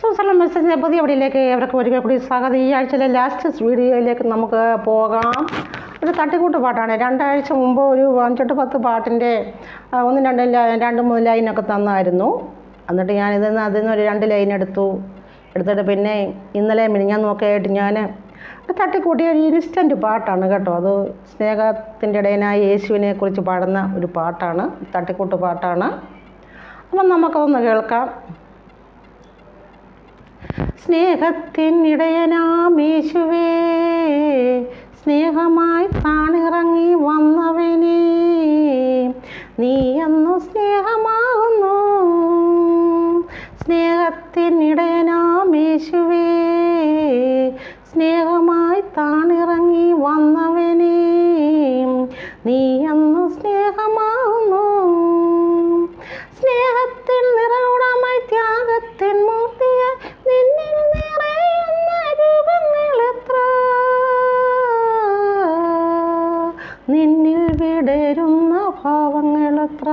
സുസലം മെസ്സേജിന്റെ പുതിയ വീഡിയോയിലേക്ക് അവർക്ക് ഒരിക്കൽ കൂടി സ്വാഗതം. ഈ ആഴ്ചയിലെ ലാസ്റ്റ് വീഡിയോയിലേക്ക് നമുക്ക് പോകാം. ഒരു തട്ടിക്കൂട്ട് പാട്ടാണ്. രണ്ടാഴ്ച മുമ്പ് ഒരു അഞ്ചെട്ട് പത്ത് പാട്ടിന്റെ ഒന്ന് രണ്ട് രണ്ട് മൂന്ന് ലൈനൊക്കെ തന്നായിരുന്നു. എന്നിട്ട് ഞാൻ ഇതിൽ നിന്ന് അതിൽ നിന്ന് ഒരു രണ്ട് ലൈൻ എടുത്തു. എടുത്തിട്ട് പിന്നെ ഇന്നലെ മിനിഞ്ഞാൻ നോക്കിയായിട്ട് ഞാൻ ഒരു തട്ടിക്കൂട്ടിയ ഒരു ഇൻസ്റ്റന്റ് പാട്ടാണ് കേട്ടോ. അത് സ്നേഹത്തിന്റെ ഇടയനായ യേശുവിനെ കുറിച്ച് പാടുന്ന ഒരു പാട്ടാണ് തട്ടിക്കൂട്ട് പാട്ടാണ്. അപ്പം നമുക്കതൊന്ന് കേൾക്കാം. സ്നേഹത്തിനിടയനാമേശുവേ സ്നേഹമായി താണിറങ്ങി വന്നവനെ നീ അന്നു സ്നേഹമാകുന്നു. സ്നേഹത്തിനിടയനാമേശുവേ സ്നേഹമായി താണിറങ്ങി വന്നവനേ നീ നിന്നിൽ വിടരുന്ന ഭാവങ്ങളത്ര.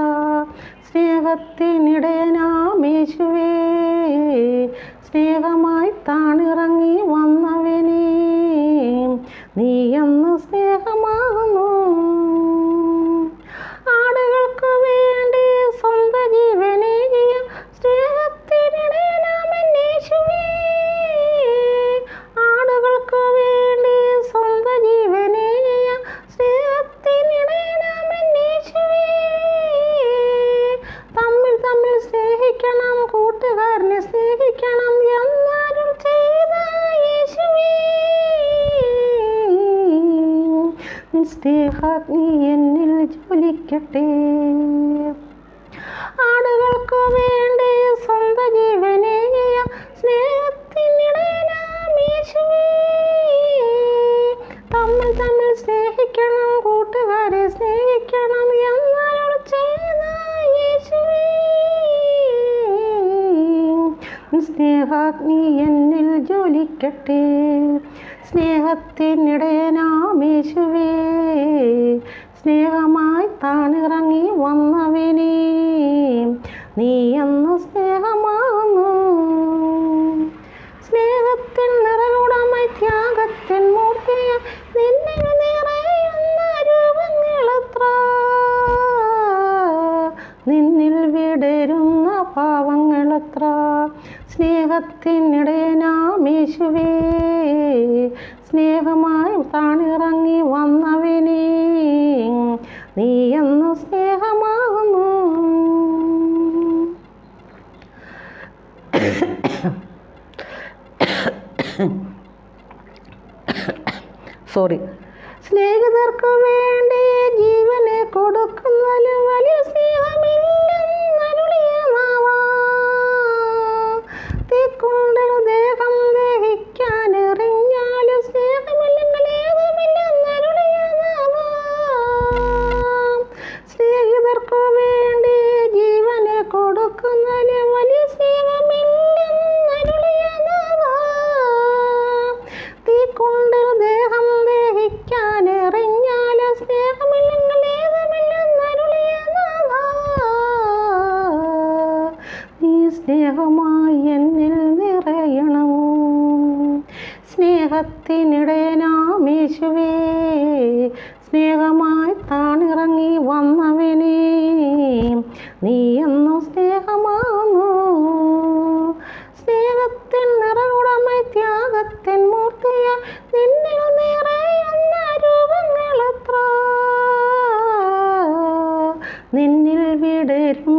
സ്നേഹത്തിനിടയനാമേശുവേ സ്നേഹാഗ്നി എന്നിൽ ജ്വലിക്കട്ടെ. ആടുകൾക്കു വേണ്ടി സ്വന്തം ജീവനേകിയ സ്നേഹത്തിനിടയനാമേശുവേ തമ്മിൽ തമ്മിൽ സ്നേഹിക്കണം സ്നേഹാഗ്നി എന്നിൽ ജ്വലിക്കട്ടെ. സ്നേഹത്തിനിടയനാമേശുവേ സ്നേഹമായി സ്നേഹത്തിനിടയനാമേശുവേ സ്നേഹമായി താണിറങ്ങി വന്നവനെ നീ എന്ന് സ്നേഹമാകുന്നു. സോറി സ്നേഹിതർക്ക് വേണ്ടി ജീവനെ കൊടുക്കുന്നതിലും വലിയ സ്നേഹമില്ലെന്നരുളിയ സ്നേഹത്തിനിടയനാമേശുവേ സ്നേഹമായി താണിറങ്ങി വന്നവനേ നീ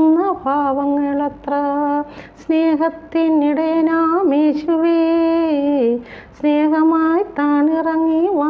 വിടരുന്ന ഭാവങ്ങളെത്ര സ്നേഹത്തിനിടയനാമേശുവേ സ്നേഹമായി താണിറങ്ങി വന്നവനെ